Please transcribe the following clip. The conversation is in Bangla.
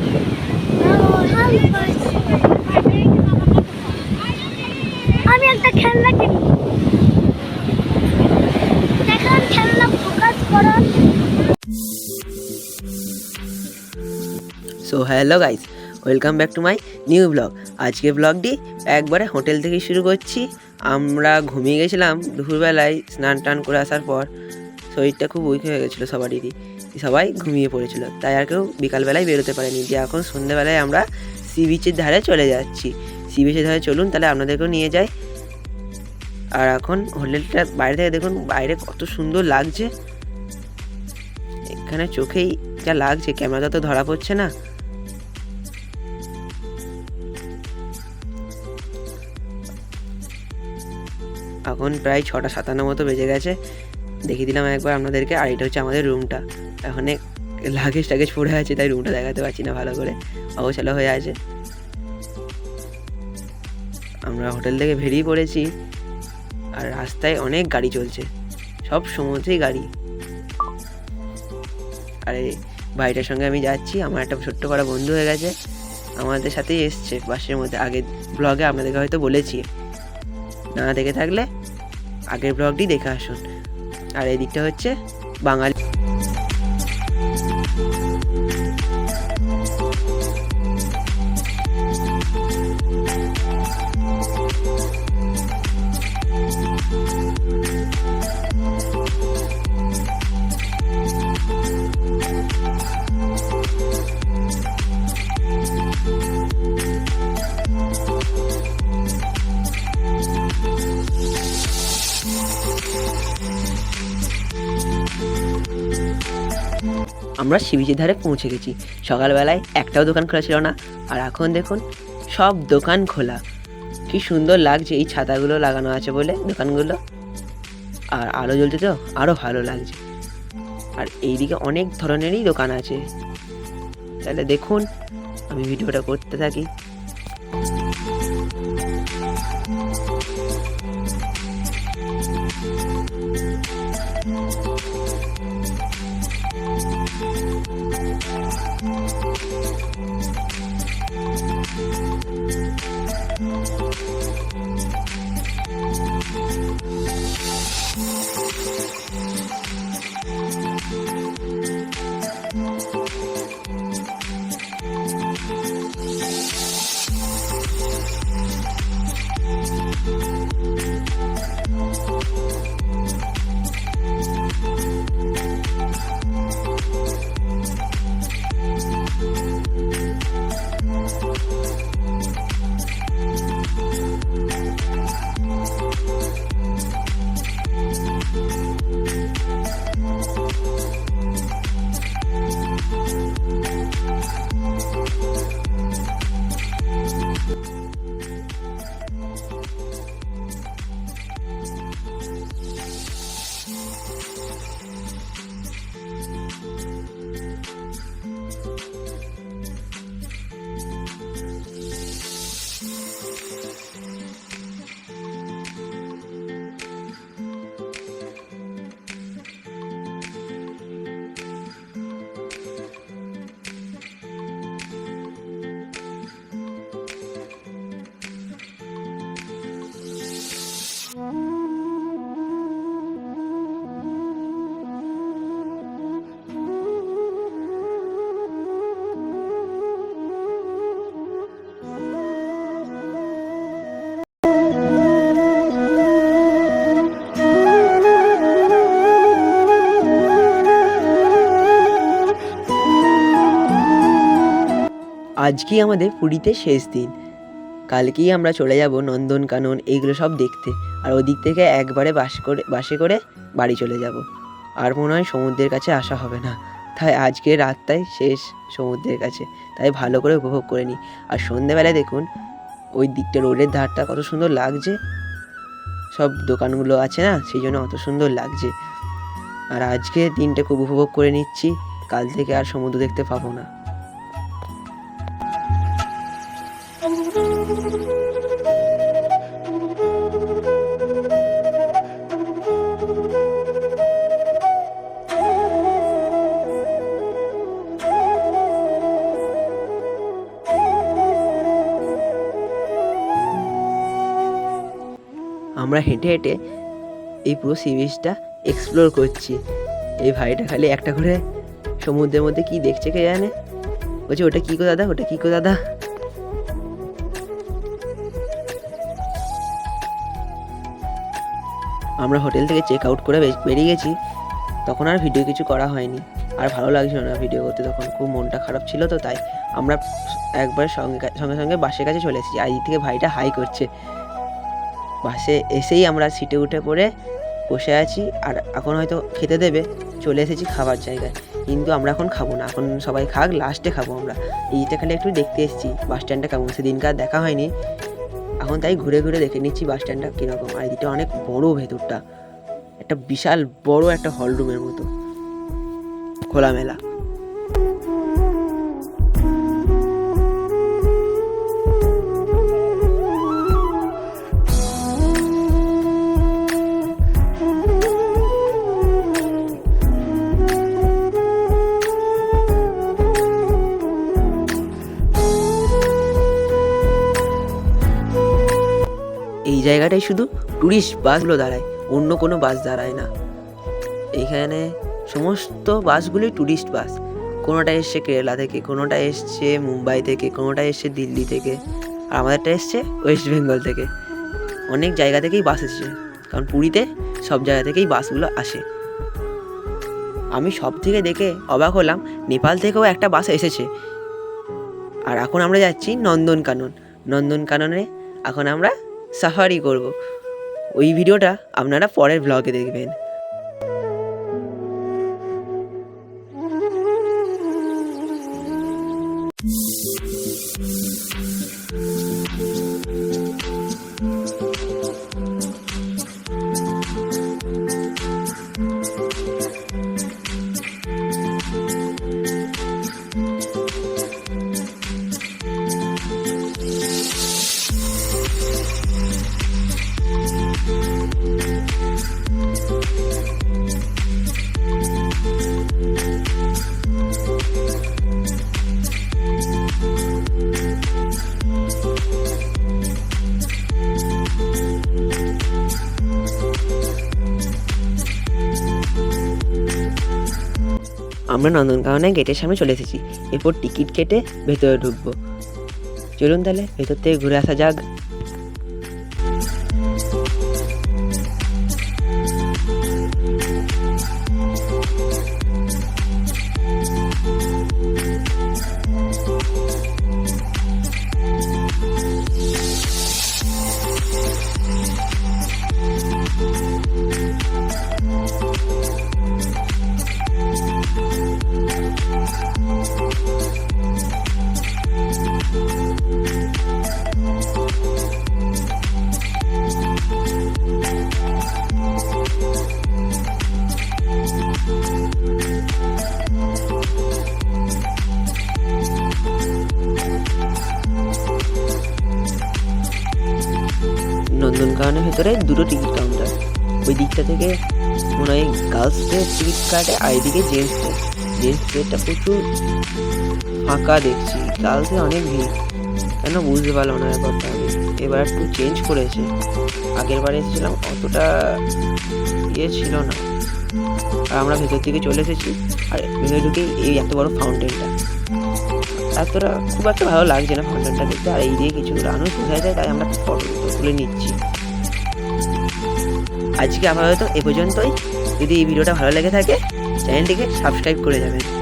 ব্লগ আমি একটা খেলনা কিনি। দেখান খেলনা ফোকাস করো। So hello guys welcome back to my new blog আজকে ব্লগটি একবারে হোটেল থেকে শুরু করছি। আমরা ঘুমিয়ে গেছিলাম দুপুরবেলায় স্নান টান করে আসার পর। শরীরটা খুব উইক হয়ে গেছিল সবারই সবাই ঘুমিয়ে পড়েছিল। তাই আর কেউ বিকালবেলায় বেরোতে পারেনি। যে এখন সন্ধ্যেবেলায় আমরা সি বিচের ধারে চলে যাচ্ছি। সি বিচের ধারে চলুন, তাহলে আপনাদেরকেও নিয়ে যাই। আর এখন হোটেলটা বাইরে থেকে দেখুন, বাইরে কত সুন্দর লাগছে। এখানে চোখেই যা লাগছে, ক্যামেরাটা তো ধরা পড়ছে না। এখন প্রায় ছটা সাতান্ন মতো বেজে গেছে। দেখিয়ে দিলাম একবার আপনাদেরকে, আর এটা হচ্ছে আমাদের রুমটা এখানে লাগেজ টাগেজ পড়ে আছে, তাই রুমটা দেখাতে পারছি না ভালো করে। অগোছালো হয়ে আছে। আমরা হোটেল থেকে বেরিয়ে পড়েছি, আর রাস্তায় অনেক গাড়ি চলছে। সব সমুদ্রেই গাড়ি। আরে, ভাইটার সঙ্গে আমি যাচ্ছি, আমার একটা ছোট্ট করা বন্ধু হয়ে গেছে। আমাদের সাথেই এসছে বাসের মধ্যে। আগে ব্লগে আপনাদেরকে হয়তো বলেছি। না দেখে থাকলে আগের ব্লগটি দেখে আসুন। আর এদিকটা দিকটা হচ্ছে বাঙালি আমরা শিবিজির ধারে পৌঁছে গেছি। সকালবেলায় একটাও দোকান খোলা ছিল না। আর এখন দেখুন, সব দোকান খোলা। কি সুন্দর লাগছে এই ছাতাগুলো লাগানো আছে বলে দোকানগুলো। আর আলো জ্বলছে তো আরও ভালো লাগছে। আর এইদিকে অনেক ধরনেরই দোকান আছে। তাহলে দেখুন, আমি ভিডিওটা করতে থাকি। আজকেই আমাদের পুরীতে শেষ দিন। কালকেই আমরা চলে যাব নন্দনকানন এইগুলো সব দেখতে। আর ওদিক থেকে একবারে বাস করে, বাসে করে বাড়ি চলে যাব। আর মনে হয় সমুদ্রের কাছে আসা হবে না। তাই আজকে রাতটাই শেষ সমুদ্রের কাছে। তাই ভালো করে উপভোগ করে নিই। আর সন্ধেবেলায় দেখুন, ওই দিকটা রোডের ধারটা কত সুন্দর লাগছে। সব দোকানগুলো আছে না, সেই জন্য অত সুন্দর লাগছে। আর আজকে দিনটা খুব উপভোগ করে নিচ্ছি। কাল থেকে আর সমুদ্র দেখতে পাবো না। আমরা হেঁটে হেঁটে এই পুরো সিরিজটা এক্সপ্লোর করছি। এই ভাইটা খালি একটা করে সমুদ্রের মধ্যে কি দেখছে কে জানে? বলছে, ওটা কী কো দাদা? ওটা কী কো দাদা? আমরা হোটেল থেকে চেক আউট করে বেরিয়ে গেছি। তখন আর ভিডিও কিছু করা হয়নি। আর ভালো লাগছিল না ভিডিও করতে। তখন খুব মনটা খারাপ ছিল তো, তাই আমরা একবার সঙ্গে সঙ্গে সঙ্গে বাসের কাছে চলে এসেছি। আর থেকে ভাইটা হাই করছে। বাসে এসেই আমরা সিটে উঠে পড়ে বসে আছি। আর এখন হয়তো খেতে দেবে। চলে এসেছি খাবার জায়গায়। কিন্তু আমরা এখন খাব না। এখন সবাই খাক লাস্টে খাব আমরা। এইটা খালি একটু দেখতে এসেছি। বাস স্ট্যান্ডটা কেমন? সেদিনকার দেখা হয়নি। এখন তাই ঘুরে ঘুরে দেখে নিচ্ছি বাস স্ট্যান্ডটা কীরকম। আর এদিকটা অনেক বড় ভেতরটা। একটা বিশাল বড় একটা হল রুমের মতো। খোলামেলা। এই জায়গাটায় শুধু ট্যুরিস্ট বাসগুলো দাঁড়ায়, অন্য কোনো বাস দাঁড়ায় না। এইখানে সমস্ত বাসগুলি ট্যুরিস্ট বাস। কোনোটা এসছে কেরালা থেকে কোনোটা এসছে মুম্বাই থেকে কোনোটা এসছে দিল্লি থেকে, আর আমাদেরটা এসছে ওয়েস্ট বেঙ্গল থেকে। অনেক জায়গা থেকেই বাস এসছে, কারণ পুরীতে সব জায়গা থেকেই বাসগুলো আসে। আমি সব থেকে দেখে অবাক হলাম, নেপাল থেকেও একটা বাস এসেছে। আর এখন আমরা যাচ্ছি নন্দনকানন। নন্দনকাননে এখন আমরা সাফারি করব। ওই ভিডিওটা আপনারা পরের ব্লগে দেখবেন। আমরা নন্দনকাননে গেটের সামনে চলে এসেছি। এরপর টিকিট কেটে ভেতরে ঢুকবো। চলুন তাহলে, ভেতর থেকে ঘুরে আসা যাক। ভেতরে দুটো টিকিট কাউন্টার ওই দিকটা থেকে মনে হয় গার্লসদের টিকিট কাটে আর এদিকে জেন্টসদের জেন্টসদেরটা প্রচুর ফাঁকা দেখছি। গার্লসে অনেক ভিড়। কেন বুঝতে পারলাম না ব্যাপারটা আমি। এবার একটু চেঞ্জ করেছে। আগের বারে এসেছিলাম, অতটা ইয়ে ছিল না। আর আমরা ভেতর থেকে চলে এসেছি, আর ভেতরে ঢুকে এই এত বড় ফাউন্টেনটা এতটা খুব একটা ভালো লাগছে না ফাউন্টেনটা দেখতে। আর এই দিয়ে কিছু রানও বোঝা যায়, তাই আমরা ফটো তুলে নিচ্ছি। আজকে আপাতত এ পর্যন্তই। যদি এই ভিডিওটা ভালো লেগে থাকে চ্যানেলটিকে সাবস্ক্রাইব করে যাবেন।